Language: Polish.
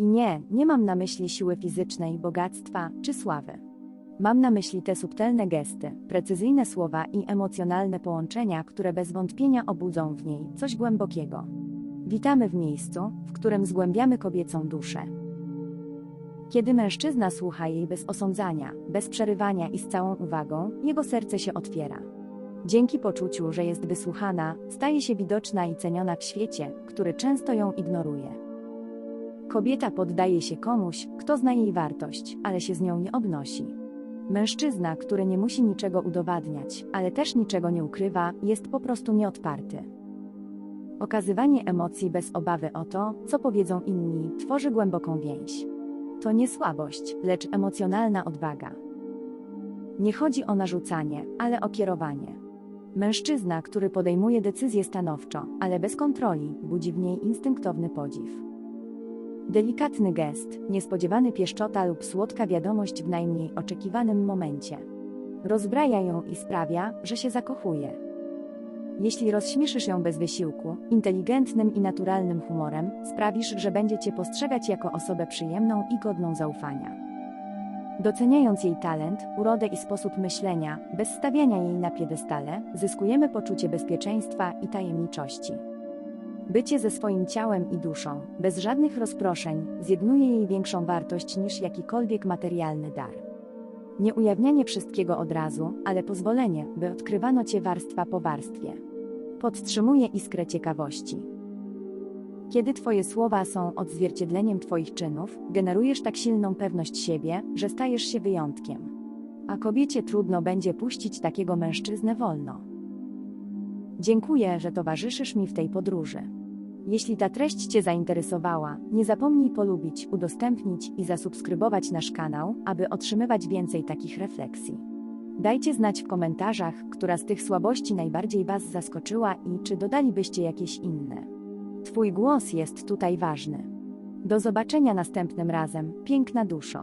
I nie, nie mam na myśli siły fizycznej, bogactwa czy sławy. Mam na myśli te subtelne gesty, precyzyjne słowa i emocjonalne połączenia, które bez wątpienia obudzą w niej coś głębokiego. Witamy w miejscu, w którym zgłębiamy kobiecą duszę. Kiedy mężczyzna słucha jej bez osądzania, bez przerywania i z całą uwagą, jego serce się otwiera. Dzięki poczuciu, że jest wysłuchana, staje się widoczna i ceniona w świecie, który często ją ignoruje. Kobieta poddaje się komuś, kto zna jej wartość, ale się z nią nie obnosi. Mężczyzna, który nie musi niczego udowadniać, ale też niczego nie ukrywa, jest po prostu nieodparty. Okazywanie emocji bez obawy o to, co powiedzą inni, tworzy głęboką więź. To nie słabość, lecz emocjonalna odwaga. Nie chodzi o narzucanie, ale o kierowanie. Mężczyzna, który podejmuje decyzje stanowczo, ale bez kontroli, budzi w niej instynktowny podziw. Delikatny gest, niespodziewany pieszczota lub słodka wiadomość w najmniej oczekiwanym momencie. Rozbraja ją i sprawia, że się zakochuje. Jeśli rozśmieszysz ją bez wysiłku, inteligentnym i naturalnym humorem, sprawisz, że będzie cię postrzegać jako osobę przyjemną i godną zaufania. Doceniając jej talent, urodę i sposób myślenia, bez stawiania jej na piedestale, zyskujemy poczucie bezpieczeństwa i tajemniczości. Bycie ze swoim ciałem i duszą, bez żadnych rozproszeń, zjednuje jej większą wartość niż jakikolwiek materialny dar. Nie ujawnianie wszystkiego od razu, ale pozwolenie, by odkrywano cię warstwa po warstwie. Podtrzymuje iskrę ciekawości. Kiedy Twoje słowa są odzwierciedleniem Twoich czynów, generujesz tak silną pewność siebie, że stajesz się wyjątkiem. A kobiecie trudno będzie puścić takiego mężczyznę wolno. Dziękuję, że towarzyszysz mi w tej podróży. Jeśli ta treść Cię zainteresowała, nie zapomnij polubić, udostępnić i zasubskrybować nasz kanał, aby otrzymywać więcej takich refleksji. Dajcie znać w komentarzach, która z tych słabości najbardziej Was zaskoczyła i czy dodalibyście jakieś inne. Twój głos jest tutaj ważny. Do zobaczenia następnym razem, piękna duszo.